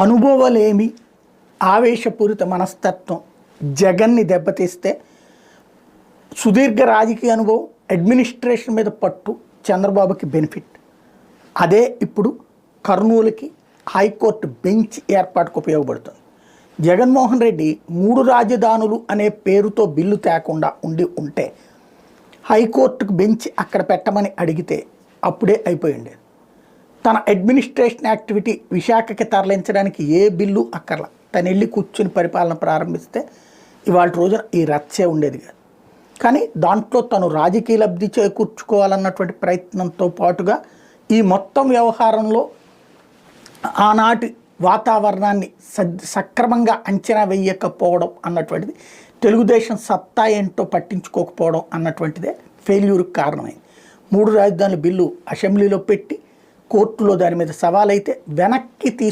అనుభవలేమి ఆవేశపూరిత మనస్తత్వం జగన్ని దెబ్బతీస్తే సుదీర్ఘ రాజకీయ అనుభవం అడ్మినిస్ట్రేషన్ మీద పట్టు చంద్రబాబుకి బెనిఫిట్. అదే ఇప్పుడు కర్నూలుకి హైకోర్టు బెంచ్ ఏర్పాటుకు ఉపయోగపడుతుంది. జగన్మోహన్ రెడ్డి మూడు రాజధానులు అనే పేరుతో బిల్లు తేకుండా ఉండి ఉంటే హైకోర్టుకు బెంచ్ అక్కడ పెట్టమని అడిగితే అప్పుడే అయిపోయి ఉండేది. తన అడ్మినిస్ట్రేషన్ యాక్టివిటీ విశాఖకి తరలించడానికి ఏ బిల్లు అక్కర్ల. తను వెళ్ళి కూర్చుని పరిపాలన ప్రారంభిస్తే ఇవాళ రోజున ఈ రచ్చే ఉండేది కాదు. కానీ దాంట్లో తను రాజకీయ లబ్ధి చేకూర్చుకోవాలన్నటువంటి ప్రయత్నంతో పాటుగా ఈ మొత్తం వ్యవహారంలో ఆనాటి వాతావరణాన్ని సద్ సక్రమంగా అంచనా వేయకపోవడం అన్నటువంటిది తెలుగుదేశం సత్తా ఏంటో పట్టించుకోకపోవడం అన్నటువంటిదే ఫెయిల్యూర్కి కారణమైంది. మూడు రాజధానుల బిల్లు అసెంబ్లీలో పెట్టి కోర్టులో దాని మీద సవాల్ అయితే వెనక్కి తీసు